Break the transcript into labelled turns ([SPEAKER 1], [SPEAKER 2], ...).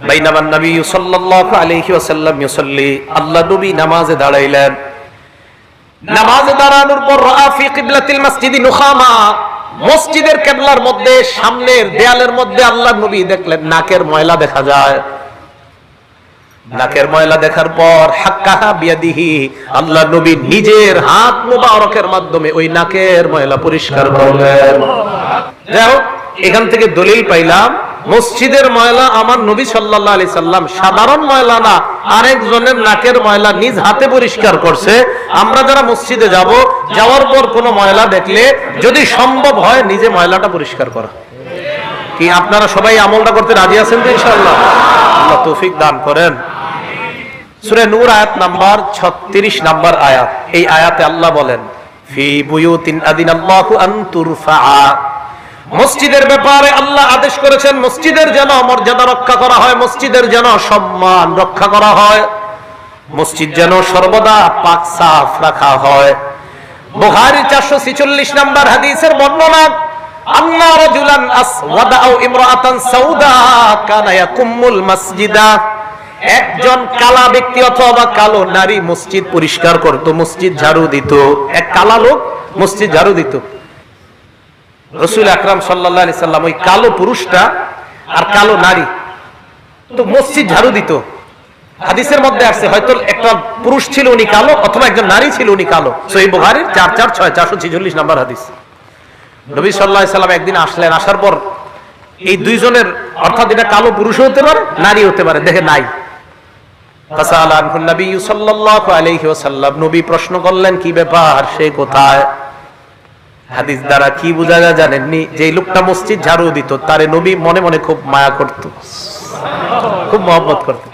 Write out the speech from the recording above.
[SPEAKER 1] বাইনামান নবী সাল্লাল্লাহু আলাইহি ওয়াসাল্লাম ইউসাল্লি আল্লাহ নবী নামাজে দাঁড়াইলেন নামাজে দাঁড়ানোর পর রাআ ফি কিবলাতিল মসজিদি নুখামা মসজিদের কেবলার মধ্যে সামনের দেয়ালের মধ্যে আল্লাহ নবী দেখলেন নাকের ময়লা দেখা যায় নাকের ময়লা দেখার পর হাক্কাহা বিয়াদিহি আল্লাহ নবী নিজের হাত মুবারকের মাধ্যমে ওই নাকের ময়লা পরিষ্কার করলেন যাই হোক এখান থেকে দলিল পাইলাম মসজিদের ময়লা আমার নবী সাল্লাল্লাহু আলাইহি সাল্লাম সাধারণ ময়লা না, আরেকজনের নাকের ময়লা নিজ হাতে পরিষ্কার করছে। আমরা যারা মসজিদে যাব, যাওয়ার পর কোনো ময়লা দেখলে যদি সম্ভব হয় নিজে ময়লাটা পরিষ্কার করা। কি আপনারা সবাই আমলটা করতে রাজি আছেন তো ইনশাআল্লাহ? আল্লাহ তৌফিক দান করেন। সূরা নূর আয়াত নাম্বার 36 নাম্বার আয়াত। এই আয়াতে আল্লাহ বলেন, ফি বুয়ুতিন আদিনাল্লাহু আন তুরফা মসজিদের ব্যাপারে আল্লাহ আদেশ করেছেন, মসজিদের যেন মর্যাদা রক্ষা করা হয়, মসজিদের যেন সম্মান রক্ষা করা হয়, মসজিদ যেন সর্বদা পাক সাফ রাখা হয়। বুখারী 446 নাম্বার হাদিসের বর্ণনা রাজুলান আসওয়াদা আও সাউদা কানা ইয়াকুমুল মাসজিদা। একজন কালা ব্যক্তি অথবা কালো নারী মসজিদ পরিষ্কার করত, মসজিদ ঝাড়ু দিত। এক কালা লোক মসজিদ ঝাড়ু দিত। রসুল আকরাম সাল্লাহ সাল্লাম, ওই কালো পুরুষটা আর কালো নারী, তো মসজিদ ঝাড়ু দিত। হাদিসের মধ্যে আসছে, হয়তো একটা পুরুষ ছিল উনি কালো, অথবা একজন নারী ছিল উনি কালো। সহি বুহারির চার চার, ছয়, চারশো ছিচল্লিশ নাম্বার হাদিস। নবী সাল্লাহ সাল্লাম একদিন আসলেন, আসার পর এই দুইজনের, অর্থাৎ এটা কালো পুরুষ হতে পারে নারী হতে পারে, দেখে নাই। নবী প্রশ্ন করলেন, কি ব্যাপার? সে কোথায়? হাদিস দ্বারা কি বোঝা যায় জানেননি? যে লোকটা মসজিদ ঝাড়ু দিত, তারে নবী মনে মনে খুব মায়া করত। খুব মহব্বত করত।